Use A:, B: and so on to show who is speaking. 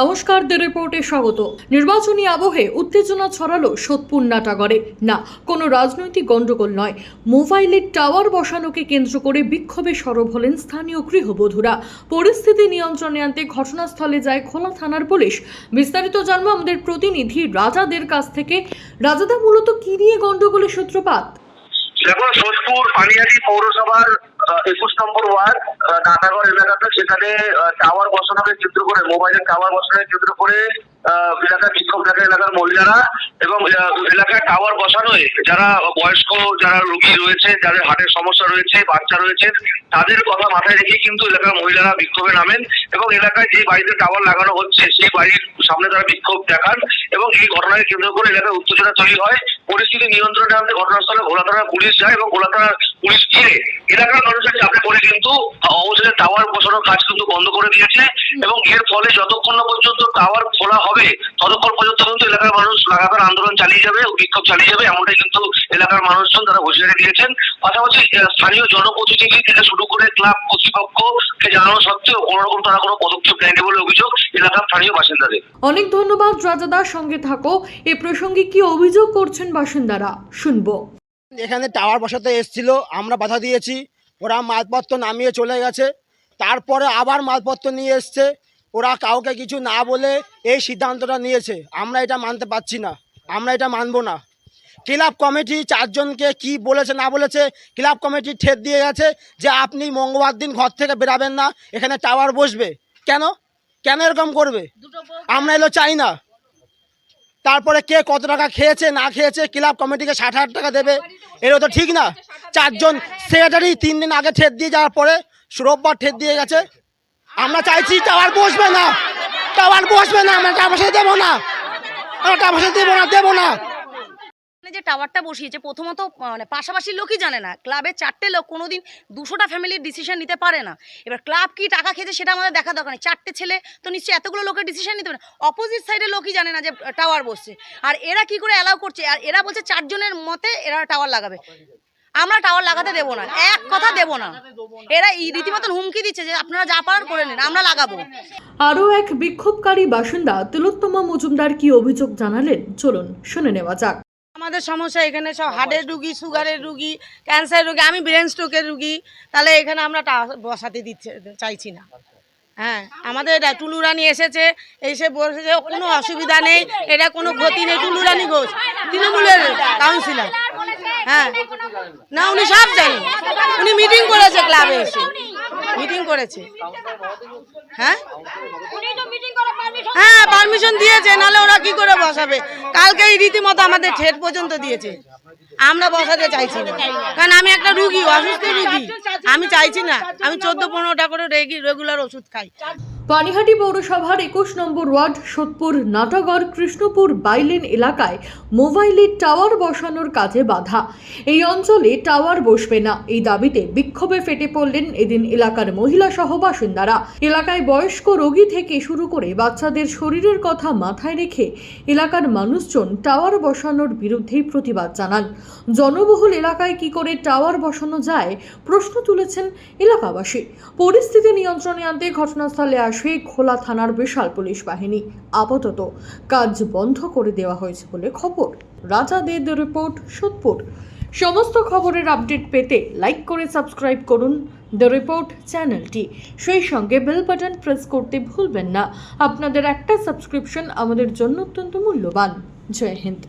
A: নমস্কার দ্য রিপোর্টে স্বাগত। নির্বাচনী আবহে উত্তেজনা ছড়ালো সোদপুর নাটাগরে না, কোনো রাজনৈতিক গণ্ডগোল নয়। মোবাইলের টাওয়ার বসানোকে কেন্দ্র করে বিক্ষোভে সরব হলেন স্থানীয় গৃহবধূরা। পরিস্থিতি নিয়ন্ত্রণে আনতে ঘটনাস্থলে যায় খোলা থানার পুলিশ। বিস্তারিত জানব আমাদের প্রতিনিধি রাজাদের কাছ থেকে। রাজাদা, মূলত কি নিয়ে গণ্ডগোলের সূত্রপাত?
B: দেখো, সোদপুর পানিহাটি পৌরসভার একুশ নম্বর ওয়ার্ড নাটাগড় এলাকাতে সেখানে টাওয়ার বসানোকে কেন্দ্র করে, মোবাইলের টাওয়ার বসানোকে কেন্দ্র করে এলাকার বিক্ষোভ দেখা এলাকার মহিলারা এবং এলাকায় টাওয়ার বসানোয় যারা বয়স্ক, যারা রোগী রয়েছে, যাদের হার্টের সমস্যা রয়েছে, বাচ্চা রয়েছে, তাদের কথা মাথায় রেখে কিন্তু এলাকার মহিলারা বিক্ষোভে নামেন এবং এলাকায় যে বাড়িতে টাওয়ার লাগানো হচ্ছে, সেই বাড়ির সামনে তারা বিক্ষোভ দেখান এবং এই ঘটনাকে কেন্দ্র করে এলাকায় উত্তেজনা তৈরি হয়। পরিস্থিতি নিয়ন্ত্রণে আনতে ঘটনাস্থলে ঘোলাতলা পুলিশ যায় এবং ঘোলাতলা পুলিশ গিয়ে এলাকার মানুষের চাপে পড়ে কিন্তু অবশেষে টাওয়ার বসানোর কাজ কিন্তু বন্ধ করে দিয়েছে এবং এর ফলে যতক্ষণ পর্যন্ত টাওয়ার খোলা হবে, ততক্ষণ পর্যন্ত কিন্তু এলাকার মানুষ লাগাতার আন্দোলন চালিয়ে যাবে বিক্ষোভ চালিয়ে যাবে এমনটাই কিন্তু এলাকার মানুষজন তারা হুঁশিয়ারি দিয়েছেন। পাশাপাশি স্থানীয় জনপ্রতিনিধি থেকে শুরু করে ক্লাব কর্তৃপক্ষকে জানানো সত্ত্বেও কোনো রকম তারা কোনো পদক্ষেপ নেয়নি বলে অভিযোগ এলাকার স্থানীয় বাসিন্দাদের।
A: অনেক ধন্যবাদ রাজাদার সঙ্গে থাকো। এ প্রসঙ্গে কি অভিযোগ করছেন বাসিন্দারা? শুনব।
C: এখানে টাওয়ার বসাতে এসেছিল আমরা বাধা দিয়েছি ওরা মালপত্র নামিয়ে চলে গেছে। তারপরে আবার মালপত্র নিয়ে এসছে ওরা কাউকে কিছু না বলে এই সিদ্ধান্তটা নিয়েছে। আমরা এটা মানতে পারছি না। আমরা এটা মানবো না। ক্লাব কমিটি চারজনকে কি বলেছে না বলেছে ক্লাব কমিটি ঠেট দিয়ে গেছে যে আপনি মঙ্গলবার দিন ঘর থেকে বেরাবেন না এখানে টাওয়ার বসবে। কেন? কেন এরকম করবে? আমরা এলো চাই না। তারপরে কে কত টাকা খেয়েছে না খেয়েছে ক্লাব কমিটিকে ষাট হাজার টাকা দেবে এটা তো ঠিক না। চারজন সেক্রেটারি তিন দিন আগে ঠেট দিয়ে যাওয়ার পরে রোববার ঠেট দিয়ে গেছে। আমরা চাইছি টাওয়ার বসবে না। টাওয়ার বসবে না আমরা টাকা পয়সা দেবো না। আমরা টাকা পয়সা না, দেবো না।
D: যে টাওয়ারটা বসিয়েছে, প্রথমত মানে পাশাপাশি লোকই জানে না। ক্লাবের চারটে লোক কোনোদিন দুশোটা ফ্যামিলির ডিসিশন নিতে পারে না। এবার ক্লাব কি টাকা খেয়েছে সেটা আমাদের দেখা দরকার নেই। চারটে ছেলে তো নিশ্চয়ই এতগুলো লোকের ডিসিশন নিতে পারে অপোজিট সাইডের লোকই জানে না যে টাওয়ার বসছে। আর এরা কি করে অ্যালাউ করছে? আর এরা বলছে চারজনের মতে এরা টাওয়ার লাগাবে। আমরা টাওয়ার লাগাতে দেবো না। এক কথা দেবো না। এরা এই রীতিমতন হুমকি দিচ্ছে যে আপনারা যা পারেন করে নিন আমরা লাগাবো।
A: আরও এক বিক্ষোভকারী বাসিন্দা তিলোত্তমা মজুমদার কি অভিযোগ জানালেন? চলুন শুনে নেওয়া যাক।
E: আমাদের সমস্যা এখানে সব হার্টের রুগী সুগারের রুগী ক্যান্সারের রুগী আমি ব্রেন স্ট্রোকের রুগী। তাহলে এখানে আমরা টা- বসাতে দিচ্ছে চাইছি না। হ্যাঁ আমাদের এটা টুলু রানী এসেছে এসে বসেছে কোনো অসুবিধা নেই এটা কোনো ক্ষতি নেই টুলু রানী ঘোষ তৃণমূলের কাউন্সিলর হ্যাঁ। না, উনি সব জানেন। উনি মিটিং করেছে ক্লাবে এসে। মিটিং করেছে। হ্যাঁ? হ্যাঁ পারমিশন দিয়েছে, নাহলে ওরা কি করে বসাবে? কালকে এই রীতিমতো আমাদের ঠেট পর্যন্ত দিয়েছে। আমরা বসাতে চাইছি না। কারণ আমি একটা রুগী, অসুস্থ রুগী। আমি চাইছি না। আমি চোদ্দ পনেরোটা করে রেগুলার ওষুধ খাই।
A: পানিহাটি পৌরসভার একুশ নম্বর ওয়ার্ড, সোদপুর, নাটাগড়, কৃষ্ণপুর বাইলেন এলাকায় মোবাইলের টাওয়ার বসানোর কাজে বাধা। এই অঞ্চলে টাওয়ার বসবে না। এই দাবিতে বিক্ষোভে ফেটে পড়লেন এদিন এলাকার মহিলা সহ বাসিন্দারা। এলাকায় বয়স্ক রোগী থেকে শুরু করে বাচ্চাদের শরীরের কথা মাথায় রেখে এলাকার মানুষজন টাওয়ার বসানোর বিরুদ্ধেই প্রতিবাদ জানান। জনবহুল এলাকায় কি করে টাওয়ার বসানো যায় প্রশ্ন তুলেছেন এলাকাবাসী। পরিস্থিতি নিয়ন্ত্রণে আনতে ঘটনাস্থলে খোলা থানার বিশাল পুলিশ বাহিনী। আপাতত কাজ বন্ধ করে দেওয়া হয়েছে বলে খবর। রাজা দে দ্য রিপোর্ট, সোদপুর। সমস্ত খবরের আপডেট পেতে লাইক করে সাবস্ক্রাইব করুন দ্য রিপোর্ট চ্যানেলটি। সেই সঙ্গে বেল বাটন প্রেস করতে ভুলবেন না। আপনাদের একটা সাবস্ক্রিপশন আমাদের জন্য অত্যন্ত মূল্যবান। জয় হিন্দ।